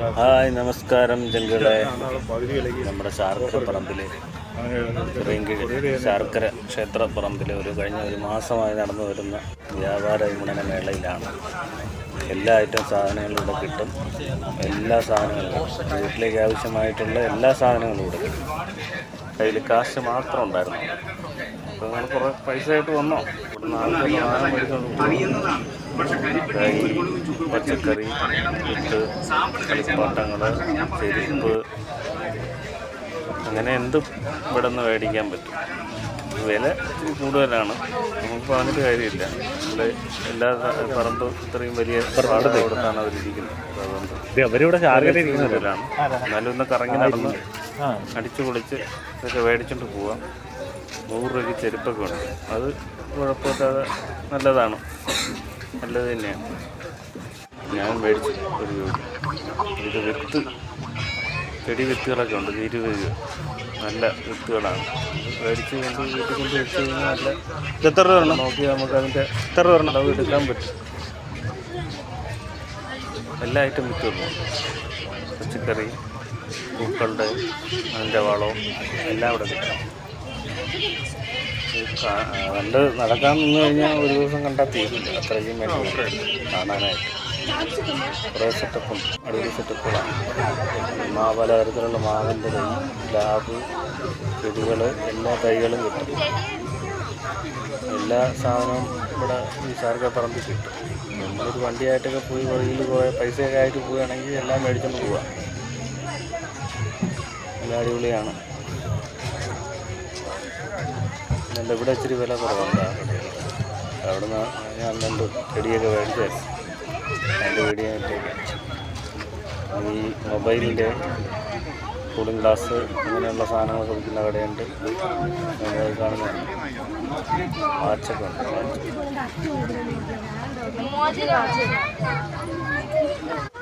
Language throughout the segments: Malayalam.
ഹായ് നമസ്കാരം ജംഗിളെ നമ്മുടെ ശാർക്കര റേങ്കിഴ് ശാർക്കര ക്ഷേത്ര ഒരു കഴിഞ്ഞ ഒരു മാസമായി നടന്നു വരുന്ന വ്യാപാര വിപണന മേളയിലാണ്. എല്ലാ ഐറ്റം സാധനങ്ങളും ഇവിടെ കിട്ടും. എല്ലാ സാധനങ്ങളും വീട്ടിലേക്ക് ആവശ്യമായിട്ടുള്ള എല്ലാ സാധനങ്ങളും ഇവിടെ കിട്ടും. കയ്യിൽ കാശ് മാത്രം ഉണ്ടായിരുന്നു. അപ്പോൾ നിങ്ങൾ കുറേ പൈസ ആയിട്ട് വന്നോ ഇവിടെ. തൈ, പച്ചക്കറി വിത്ത് കളിപ്പാട്ടങ്ങൾ ചെരുപ്പ് അങ്ങനെ എന്തും ഇവിടെ നിന്ന് മേടിക്കാൻ പറ്റും. വില കൂടുതലാണ്. നമുക്ക് പറഞ്ഞിട്ട് കാര്യമില്ല. ഇവിടെ എല്ലാ പറമ്പ് ഇത്രയും വലിയ പാട് കൊടുത്താണ് അവരിരിക്കുന്നത് അതുകൊണ്ട് അവരിവിടെ കൂടുതലാണ്. എന്നാലും ഒന്ന് കറങ്ങി നടന്ന് അടിച്ചു പൊളിച്ച് ഇതൊക്കെ മേടിച്ചോണ്ട് പോവാം. നൂറ് രൂപയ്ക്ക് ചെരുപ്പൊക്കെ ഉണ്ട്. അത് കുഴപ്പമില്ലാതെ നല്ലതാണ്. നല്ലത് തന്നെയാണ്. ഞാൻ മേടിച്ചു ഒരു ഇത് വിത്ത് ചെടി വിത്തുകളൊക്കെ ഉണ്ട് ഇരുപത് രൂപ. നല്ല വിത്തുകളാണ്. മേടിച്ച് കൊണ്ട് വീട്ടിൽ കൊണ്ട് വെച്ച് കഴിഞ്ഞാൽ നല്ല എത്ര രൂപ വരണം? നോക്കി നമുക്ക് അതിന്റെ എത്ര രൂപ വരണം? അളവ് എടുക്കാൻ പറ്റും. എല്ലാ ഐറ്റം വിത്തുകളും പച്ചക്കറി പൂക്കളുടെ അതിന്റെ വളവും എല്ലാം ഇവിടെ കിട്ടും. കണ്ട് നടക്കാൻ നിന്ന് കഴിഞ്ഞാൽ ഒരു ദിവസം കണ്ടാൽ തീരില്ല. അത്രയ്ക്കും വേണ്ടി കാണാനായിട്ട്. കുറേ സെറ്റപ്പും അടിപൊളി സെറ്റപ്പുകളാണ് മാ പല തരത്തിലുള്ള മാവിന്റെ തൈ ലാബ് ചെടികൾ എല്ലാ തൈകളും കിട്ടും. എല്ലാ സാധനവും ഇവിടെ ഈ സാർക്ക് പറമ്പിൽ കിട്ടും. നമ്മളൊരു വണ്ടിയായിട്ടൊക്കെ പോയി വഴിയിൽ കുറേ പൈസയൊക്കെ ആയിട്ട് പോവുകയാണെങ്കിൽ എല്ലാം മേടിച്ചുകൊണ്ട് പോവാം. എല്ലാം അടിപൊളിയാണ്. എന്റെ ഇവിടെ ഇച്ചിരി വില കുറവുണ്ട്. അവിടെ നിന്ന് ഞാൻ രണ്ട് ചെടിയൊക്കെ മേടിച്ച് രണ്ട് വീഡിയോ ഈ മൊബൈലിന്റെ കൂളിംഗ് ഗ്ലാസ് അങ്ങനെയുള്ള സാധനങ്ങളൊക്കെ വിൽക്കുന്ന കടയുണ്ട്. കാണുന്ന വാച്ചൊക്കെ ഉണ്ട്.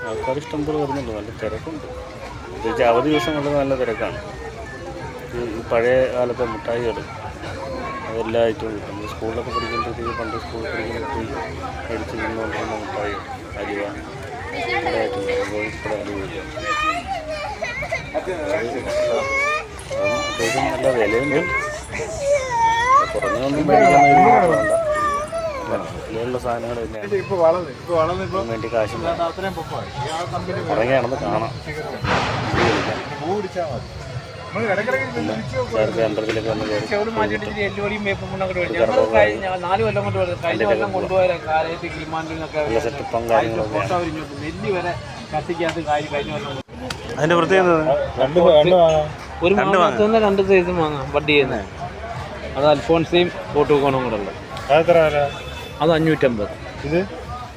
ആൾക്കാർ ഇഷ്ടം പോലെ വരുന്നുണ്ട്. നല്ല തിരക്കുണ്ട്. പ്രത്യേകിച്ച് അവധി ദിവസങ്ങളിൽ നല്ല തിരക്കാണ്. ഈ പഴയ കാലത്തെ മിഠായികൾ അതെല്ലാ ഐറ്റവും കിട്ടും. സ്കൂളിലൊക്കെ പഠിക്കുമ്പോഴത്തേക്ക് പണ്ട് സ്കൂളിൽ പഠിക്കുമ്പോഴത്തേക്ക് മേടിച്ച് നിന്നുകൊണ്ടിരുന്ന കോഴിക്കോട് അലുവ അത്യാവശ്യം നല്ല വിലയുണ്ട്. കുറഞ്ഞൊന്നും മേടിക്കാൻ വേണ്ട വിലയുള്ള സാധനങ്ങൾ തന്നെയാണ്. വേണ്ടി കാശും. ഇറങ്ങി നടന്ന് കാണാം. അമ്പലത്തിലൊക്കെ വന്ന് നാല് കൊല്ലം കൊണ്ട് വരുന്നത് കഴിഞ്ഞ കൊല്ലം കൊണ്ടുപോയ കാലത്ത് കിളിമാൻഡിന്നൊക്കെ നല്ല സെറ്റപ്പും കാര്യങ്ങളൊക്കെയാണ് നെല്ലി വരെ. കത്തിക്കകത്ത് കാര്യം കഴിഞ്ഞ കൊല്ലം അതിന്റെ പ്രത്യേകത രണ്ട് രണ്ട് വാങ്ങാം. ഒരു രണ്ട് സൈസും വാങ്ങാം. ബഡ് ചെയ്യുന്നത് അത് അൽഫോൺസിയും പോട്ടുകോണും കൂടെ ഉള്ളത്. അത് അഞ്ഞൂറ്റമ്പത്. ഇത്?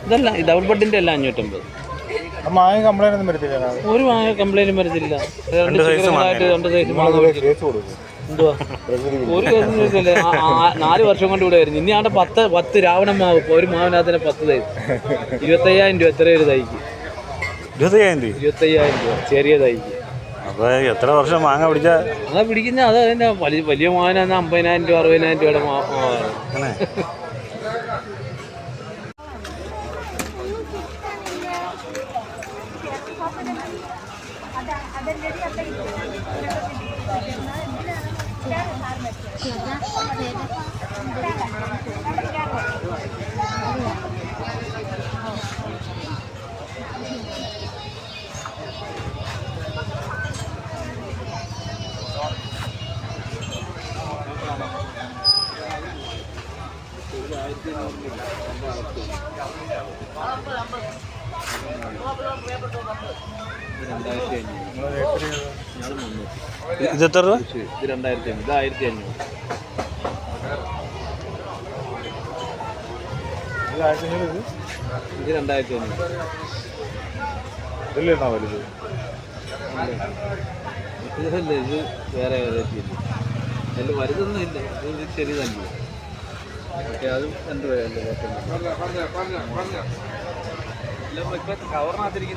ഇതല്ല ഡബിൾ ബഡിന്റെ അല്ല അഞ്ഞൂറ്റമ്പത്. ആ കംപ്ലൈന്റ് ഒന്നും വരത്തില്ല ഒരു വാങ്ങ കംപ്ലൈന്റും വരത്തില്ല. രണ്ട് രണ്ട് സൈസ് എന്തുവാ? ഒരു കേസും ചോദിച്ചില്ലേ നാല് വർഷം കൊണ്ട് ഇവിടെ ആയിരുന്നു. ഇനി ആണ്ട് പത്ത് പത്ത് രാവണ മാവ് ഒരു മാവിനകത്തിന് പത്ത് തൈ ഇരുപത്തയ്യായിരം രൂപ എത്ര ഒരു തൈക്ക്? ഇരുപത്തയ്യായിരം രൂപ ഇരുപത്തയ്യായിരം രൂപ. ചെറിയ തൈക്ക്. അപ്പോൾ എത്ര വർഷം മാങ്ങ പിടിച്ച? അതാ പിടിക്കുന്ന അത് അതിന്റെ വലിയ വലിയ മാവിനാണ് അമ്പതിനായിരം രൂപ അറുപതിനായിരം രൂപയുടെ മാവാണ്. അങ്ങനെ രണ്ടായിരത്തി അഞ്ഞൂറ് ഇയാൾ മുന്നൂറ്റി ഇത് എത്ര രൂപ? ഇത് രണ്ടായിരത്തി അഞ്ഞൂറ് ഇത് ആയിരത്തി അഞ്ഞൂറ് ഇത് രണ്ടായിരത്തി അഞ്ഞൂറ് ഇതിലെണ്ണ വലുത്? ഇതല്ല? ഇത് വേറെ വെറൈറ്റി ഇല്ല അതിൽ വലുതൊന്നും ഇല്ല. ഇത് ചെറിയ തന്നെ പക്ഷേ അതും രണ്ട് இல்லை இப்போ காவரமாக தெரியும்